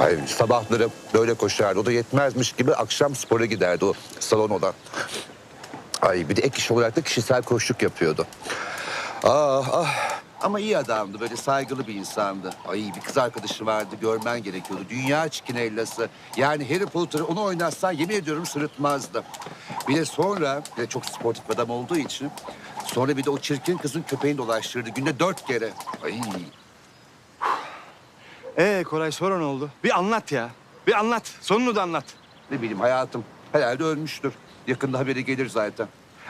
Ay sabahları böyle koşardı. O da yetmezmiş gibi akşam spora giderdi o salon olan. Ay bir de ek iş olarak da kişisel koşuluk yapıyordu. Ah ah. Ama iyi adamdı, böyle saygılı bir insandı. Ay bir kız arkadaşı vardı, görmen gerekiyordu. Dünya çikinellası. Yani Harry Potter'ı onu oynatsan yemin ediyorum sırıtmazdı. Bir de sonra, bir de çok sportif adam olduğu için... ...sonra bir de o çirkin kızın köpeğini dolaştırdı. Günde dört kere. Ay Ee Koray sonra ne oldu? Bir anlat ya. Bir anlat. Sonunu da anlat. ne bileyim hayatım. Herhalde ölmüştür. Yakında haberi gelir zaten.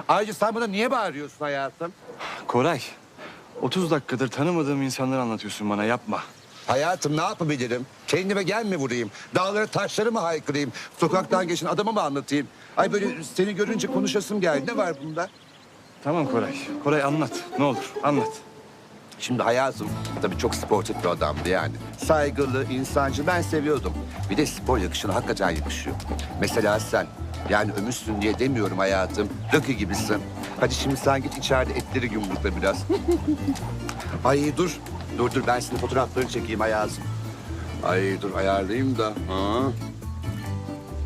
Ayrıca sen bana niye bağırıyorsun hayatım? Koray, 30 dakikadır tanımadığım insanları anlatıyorsun bana. Yapma. Hayatım ne yapabilirim? Kendime gel mi vurayım? Dağları taşları mı haykırayım? Sokaktan geçen adama mı anlatayım? Ay böyle seni görünce konuşasım geldi. Ne var bunda? Tamam Koray. Koray anlat. Ne olur anlat. Şimdi hayatım tabii çok sportif bir adamdı yani. Saygılı, insancı ben seviyordum. Bir de spor yakışına hakikaten yakışıyor. Mesela sen. Yani ömürsün diye demiyorum hayatım. Rakı gibisin. Hadi şimdi sen git içeride etleri yumrukla biraz. Ay dur. Dur dur ben senin fotoğraflarını çekeyim hayatım. Ay dur ayarlayayım da. Ha.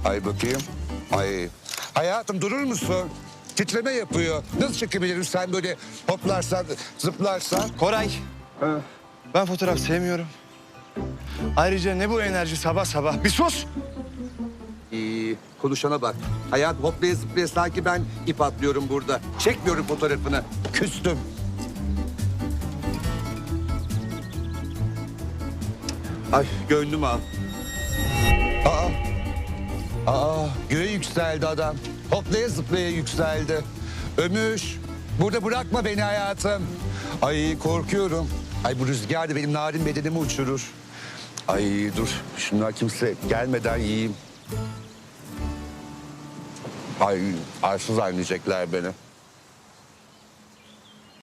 Ay bakayım. Ay. Hayatım durur musun? Titreme yapıyor. Nasıl çekebilirim sen böyle hoplarsan, zıplarsan? Koray. Ben fotoğraf sevmiyorum. Ayrıca ne bu enerji sabah sabah? Bir sus. İyi, konuşana bak. Hayat hoplaya zıplaya sanki ben ip atlıyorum burada. Çekmiyorum fotoğrafını. Küstüm. Ay gönlüm al. Aa, aa göğe yükseldi adam. Hoplaya zıplaya yükseldi. Ömüş, burada bırakma beni hayatım. Ay korkuyorum. Ay bu rüzgar da benim narin bedenimi uçurur. Ay dur, şunlar kimse gelmeden yiyeyim. Ay arsız zannedecekler beni.